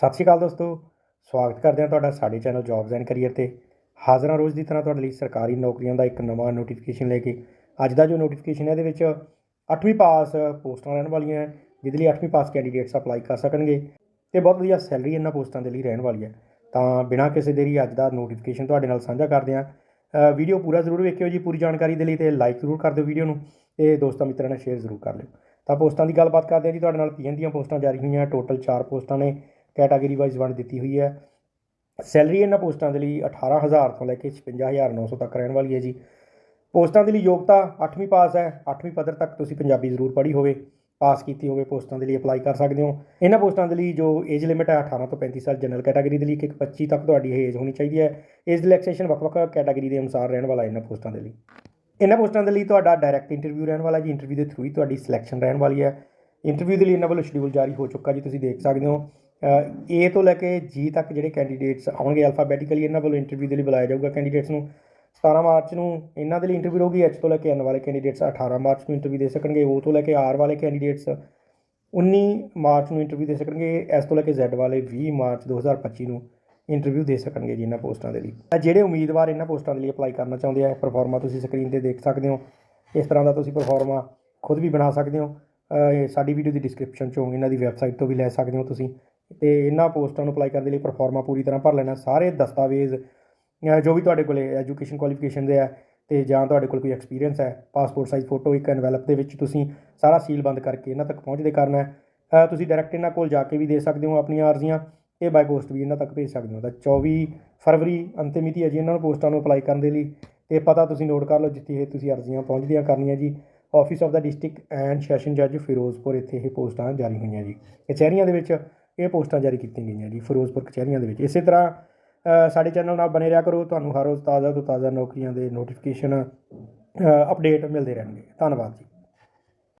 ਸਤਿ ਸ਼੍ਰੀ ਅਕਾਲ ਦੋਸਤੋ, ਸਵਾਗਤ ਕਰਦੇ ਹਾਂ ਤੁਹਾਡਾ ਸਾਡੇ ਚੈਨਲ ਜੌਬਸ ਐਂਡ ਕੈਰੀਅਰ ਤੇ। ਹਾਜ਼ਰਾਂ ਰੋਜ਼ ਦੀ ਤਰ੍ਹਾਂ ਤੁਹਾਡੇ ਲਈ ਸਰਕਾਰੀ ਨੌਕਰੀਆਂ ਦਾ ਇੱਕ ਨਵਾਂ ਨੋਟੀਫਿਕੇਸ਼ਨ ਲੈ ਕੇ। ਅੱਜ ਦਾ ਜੋ ਨੋਟੀਫਿਕੇਸ਼ਨ ਹੈ, ਇਹਦੇ ਵਿੱਚ 8ਵੀਂ ਪਾਸ ਪੋਸਟਾਂ ਰਹਿਣ ਵਾਲੀਆਂ ਹੈ, ਜਿਹਦੇ ਲਈ 8ਵੀਂ ਪਾਸ ਕੈਂਡੀਡੇਟਸ ਅਪਲਾਈ ਕਰ ਸਕਣਗੇ ਤੇ ਬਹੁਤ ਵਧੀਆ ਸੈਲਰੀ ਇਹਨਾਂ ਪੋਸਟਾਂ ਦੇ ਲਈ ਰਹਿਣ ਵਾਲੀ ਹੈ। ਤਾਂ ਬਿਨਾਂ ਕਿਸੇ ਦੇਰੀ ਅੱਜ ਦਾ ਨੋਟੀਫਿਕੇਸ਼ਨ ਤੁਹਾਡੇ ਨਾਲ ਸਾਂਝਾ ਕਰਦੇ ਹਾਂ। ਵੀਡੀਓ ਪੂਰਾ ਜ਼ਰੂਰ ਵੇਖਿਓ ਜੀ, ਪੂਰੀ ਜਾਣਕਾਰੀ ਦੇ ਲਈ ਤੇ ਲਾਈਕ ਜ਼ਰੂਰ ਕਰ ਦਿਓ ਵੀਡੀਓ ਨੂੰ ਤੇ ਦੋਸਤਾਂ ਮਿੱਤਰਾਂ ਨਾਲ ਸ਼ੇਅਰ ਜ਼ਰੂਰ ਕਰ ਲਿਓ। ਤਾਂ ਪੋਸਟਾਂ ਦੀ ਗੱਲਬਾਤ ਕਰਦੇ ਹਾਂ ਜੀ, ਤੁਹਾਡੇ ਨਾਲ ਪੀਐਨ ਦੀਆਂ ਪੋਸਟਾਂ ਜਾਰੀ ਹੋਈਆਂ ਟੋਟਲ 4 ਪੋਸਟਾਂ ਨੇ। ਕੈਟਾਗਰੀ ਵਾਈਜ਼ ਵੰਡ ਦਿੱਤੀ ਹੋਈ ਹੈ। ਸੈਲਰੀ ਇਹਨਾਂ ਪੋਸਟਾਂ ਦੇ ਲਈ 18000 ਤੋਂ ਲੈ ਕੇ 56900 ਤੱਕ ਰਹਿਣ ਵਾਲੀ ਹੈ ਜੀ। ਪੋਸਟਾਂ ਦੇ ਲਈ ਯੋਗਤਾ 8ਵੀਂ ਪਾਸ ਹੈ। 8ਵੀਂ ਪੱਧਰ ਤੱਕ ਤੁਸੀਂ ਪੰਜਾਬੀ ਜ਼ਰੂਰ ਪੜ੍ਹੀ ਹੋਵੇ ਪਾਸ ਕੀਤੀ ਹੋਵੇ, ਪੋਸਟਾਂ ਦੇ ਲਈ ਅਪਲਾਈ ਕਰ ਸਕਦੇ ਹੋ। ਇਹਨਾਂ ਪੋਸਟਾਂ ਦੇ ਲਈ ਜੋ ਏਜ ਲਿਮਿਟ ਹੈ 18 ਤੋਂ 35 ਸਾਲ ਜਨਰਲ ਕੈਟਾਗਰੀ ਦੇ ਲਈ ਇੱਕ 25 ਤੱਕ ਤੁਹਾਡੀ ਏਜ ਹੋਣੀ ਚਾਹੀਦੀ ਹੈ। ਏਜ ਰਿਲੈਕਸੇਸ਼ਨ ਵੱਖ-ਵੱਖ ਕੈਟਾਗਰੀ ਦੇ ਅਨੁਸਾਰ ਰਹਿਣ ਵਾਲਾ ਇਹਨਾਂ ਪੋਸਟਾਂ ਦੇ ਲਈ। ਇਹਨਾਂ ਪੋਸਟਾਂ ਦੇ ਲਈ ਤੁਹਾਡਾ ਡਾਇਰੈਕਟ ਇੰਟਰਵਿਊ ਰਹਿਣ ਵਾਲਾ ਜੀ। ਇੰਟਰਵਿਊ ਦੇ ਥਰੂ ਹੀ ਤੁਹਾਡੀ ਸਿਲੈਕਸ਼ਨ ਰਹਿਣ ਵਾਲੀ ਹੈ। ਇੰਟਰਵਿਊ ਦੇ ਲਈ ਇਹਨਾਂ ਵੱਲੋਂ ਸ਼ਡਿਊਲ ਜਾਰੀ ਹੋ ਚੁੱਕਾ ਜੀ। ਤੁਸੀਂ ਦੇਖ ਸਕਦੇ ਹੋ ਏ ਤੋਂ ਲੈ ਕੇ ਜੀ ਤੱਕ ਜਿਹੜੇ ਕੈਂਡੀਡੇਟਸ ਆਉਣਗੇ ਅਲਫਾਬੈਟਿਕਲੀ ਇਹਨਾਂ ਵੱਲੋਂ ਇੰਟਰਵਿਊ ਦੇ ਲਈ ਬੁਲਾਇਆ ਜਾਊਗਾ ਕੈਂਡੀਡੇਟਸ ਨੂੰ। 17 ਮਾਰਚ ਨੂੰ ਇਹਨਾਂ ਦੇ ਲਈ ਇੰਟਰਵਿਊ ਹੋਊਗੀ ਐਚ ਤੋਂ ਲੈ ਕੇ ਐਨ ਵਾਲੇ ਕੈਂਡੀਡੇਟਸ 18 ਮਾਰਚ ਨੂੰ ਇੰਟਰਵਿਊ ਦੇ ਸਕਣਗੇ ਉਹ ਤੋਂ ਲੈ ਕੇ ਆਰ ਵਾਲੇ ਕੈਂਡੀਡੇਟਸ 19 ਮਾਰਚ ਨੂੰ ਇੰਟਰਵਿਊ ਦੇ ਸਕਣਗੇ ਐਸ ਤੋਂ ਲੈ ਕੇ ਜ਼ੈਡ ਵਾਲੇ 20 ਮਾਰਚ 2025 ਨੂੰ ਇੰਟਰਵਿਊ ਦੇ ਸਕਣਗੇ ਜੀ ਇਹਨਾਂ ਪੋਸਟਾਂ ਦੇ ਲਈ। ਤਾਂ ਜਿਹੜੇ ਉਮੀਦਵਾਰ ਇਹਨਾਂ ਪੋਸਟਾਂ ਦੇ ਲਈ ਅਪਲਾਈ ਕਰਨਾ ਚਾਹੁੰਦੇ ਆ ਪਰਫਾਰਮਾ ਤੁਸੀਂ ਸਕਰੀਨ ਤੇ ਦੇਖ ਸਕਦੇ ਹੋ। ਇਸ ਤਰ੍ਹਾਂ ਦਾ ਤੁਸੀਂ ਪਰਫਾਰਮਾ ਖੁਦ ਵੀ ਬਣਾ ਸਕਦੇ ਹੋ। ਇਹ ਸਾਡੀ ਵੀਡੀਓ ਦੀ ਡਿਸਕ੍ਰਿਪਸ਼ਨ 'ਚੋਂ ਇਹਨਾਂ ਦੀ ਵੈਬਸਾਈਟ ਤੋਂ ਵੀ ਲੈ ਸਕਦੇ ਹੋ ਤੁਸੀਂ। ਤੇ ਇਹਨਾਂ ਪੋਸਟਾਂ ਨੂੰ ਅਪਲਾਈ ਕਰਨ ਦੇ ਲਈ ਪਰਫਾਰਮਾ ਪੂਰੀ ਤਰ੍ਹਾਂ ਭਰ ਲੈਣਾ, ਸਾਰੇ ਦਸਤਾਵੇਜ਼ ਜੋ ਵੀ ਤੁਹਾਡੇ ਕੋਲੇ ਐਜੂਕੇਸ਼ਨ ਕੁਆਲੀਫਿਕੇਸ਼ਨ ਦੇ ਆ ਤੇ ਜਾਂ ਤੁਹਾਡੇ ਕੋਲ ਕੋਈ ਐਕਸਪੀਰੀਅੰਸ ਹੈ ਪਾਸਪੋਰਟ ਸਾਈਜ਼ ਫੋਟੋ ਇੱਕ ਐਨਵੈਲਪ ਦੇ ਵਿੱਚ ਤੁਸੀਂ ਸਾਰਾ ਸੀਲ ਬੰਦ ਕਰਕੇ ਇਹਨਾਂ ਤੱਕ ਪਹੁੰਚਦੇ ਕਰਨਾ ਹੈ। ਤੁਸੀਂ ਡਾਇਰੈਕਟ ਇਹਨਾਂ ਕੋਲ ਜਾ ਕੇ ਵੀ ਦੇ ਸਕਦੇ ਹੋ ਆਪਣੀਆਂ ਅਰਜ਼ੀਆਂ ਤੇ ਬਾਈ ਪੋਸਟ ਵੀ ਇਹਨਾਂ ਤੱਕ ਭੇਜ ਸਕਦੇ ਹੋ। ਤਾਂ 24 ਫਰਵਰੀ ਅੰਤਿਮ ਮਿਤੀ ਹੈ ਜੀ ਇਹਨਾਂ ਨੂੰ ਪੋਸਟਾਂ ਨੂੰ ਅਪਲਾਈ ਕਰਨ ਦੇ ਲਈ ਤੇ ਪਤਾ ਤੁਸੀਂ ਨੋਟ ਕਰ ਲਓ ਜਿੱਥੇ ਇਹ ਤੁਸੀਂ ਅਰਜ਼ੀਆਂ ਪਹੁੰਚਦੀਆਂ ਕਰਨੀਆਂ ਜੀ। ਆਫਿਸ ਆਫ ਦਾ ਡਿਸਟ੍ਰਿਕਟ ਐਂਡ ਸੈਸ਼ਨ ਜੱਜ ਫਿਰੋਜ਼ਪੁਰ ਇੱਥੇ ਇਹ ਪੋਸਟਾਂ ਜਾਰੀ ਹੋਈਆਂ ਜੀ। ਕਚਹਿਰੀਆਂ ਦੇ ਵਿੱਚ ਇਹ ਪੋਸਟਾਂ ਜਾਰੀ ਕੀਤੀਆਂ ਗਈਆਂ ਜੀ ਫਿਰੋਜ਼ਪੁਰ ਕਚਹਿਰੀਆਂ ਦੇ ਵਿੱਚ। ਇਸੇ ਤਰ੍ਹਾਂ ਸਾਡੇ ਚੈਨਲ ਨਾਲ ਬਣੇ ਰਿਹਾ ਕਰੋ, ਤੁਹਾਨੂੰ ਹਰ ਰੋਜ਼ ਤਾਜ਼ਾ ਤੋਂ ਤਾਜ਼ਾ ਨੌਕਰੀਆਂ ਦੇ ਨੋਟੀਫਿਕੇਸ਼ਨ ਅਪਡੇਟ ਮਿਲਦੇ ਰਹਿਣਗੇ। ਧੰਨਵਾਦ ਜੀ।